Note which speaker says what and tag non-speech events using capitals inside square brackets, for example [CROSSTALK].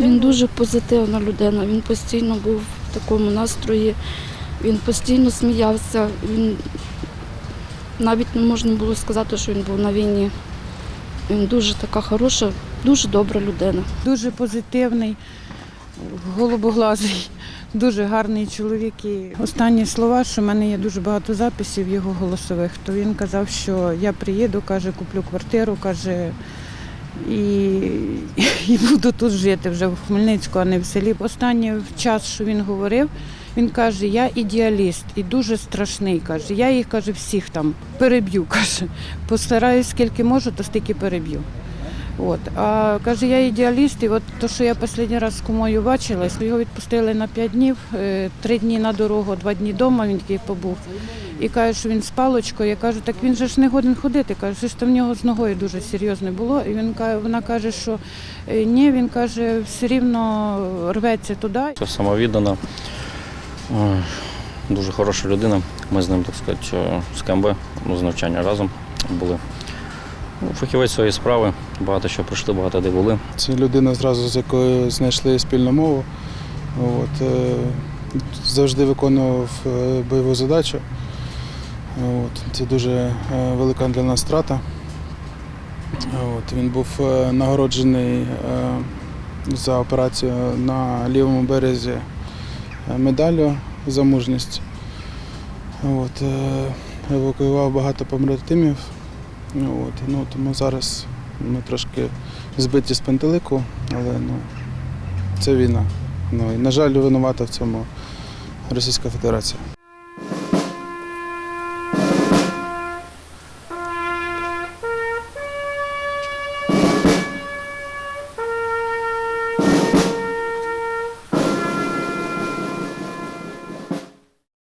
Speaker 1: Він дуже позитивна людина. Він постійно був в такому настрої, він постійно сміявся. Він навіть не можна було сказати, що він був на війні. Він дуже така хороша, дуже добра людина.
Speaker 2: Дуже позитивний, голубоглазий, дуже гарний чоловік. І останні слова, що в мене є дуже багато записів його голосових, то він казав, що я приїду, каже, куплю квартиру, каже, і, і буду тут жити вже в Хмельницьку, а не в селі. Останній час, що він говорив, він каже, я ідеаліст і дуже страшний. каже. Я їх каже, всіх там переб'ю. [LAUGHS] каже. Постараюсь, скільки можу, то стільки переб'ю. От. А каже, я ідеаліст, і от то, що я останній раз з кумою бачилась, його відпустили на 5 днів, е, три дні на дорогу, два дні вдома він такий побув. І каже, що він з паличкою. Я кажу, так він же ж не годен ходити. Каже, що то в нього з ногою дуже серйозне було. І він вона каже, що е, ні, він каже, все рівно рветься туди.
Speaker 3: Це самовіддана, дуже хороша людина. Ми з ним, так сказати, е, з КМБ, ну, з навчання разом були. Ну, Фахівець своєї справи, багато що пройшли, багато де були.
Speaker 4: Це людина зразу, з якою знайшли спільну мову. От, е, завжди виконував е, бойову задачу. От, це дуже е, велика для нас втрата. От, він був нагороджений за операцію на лівому березі медаллю за мужність. От, евакуював багато побратимів. От, ну, тому зараз ми трошки збиті з пантелику, але ну, це війна. Ну, і, на жаль, винувата в цьому Російська Федерація.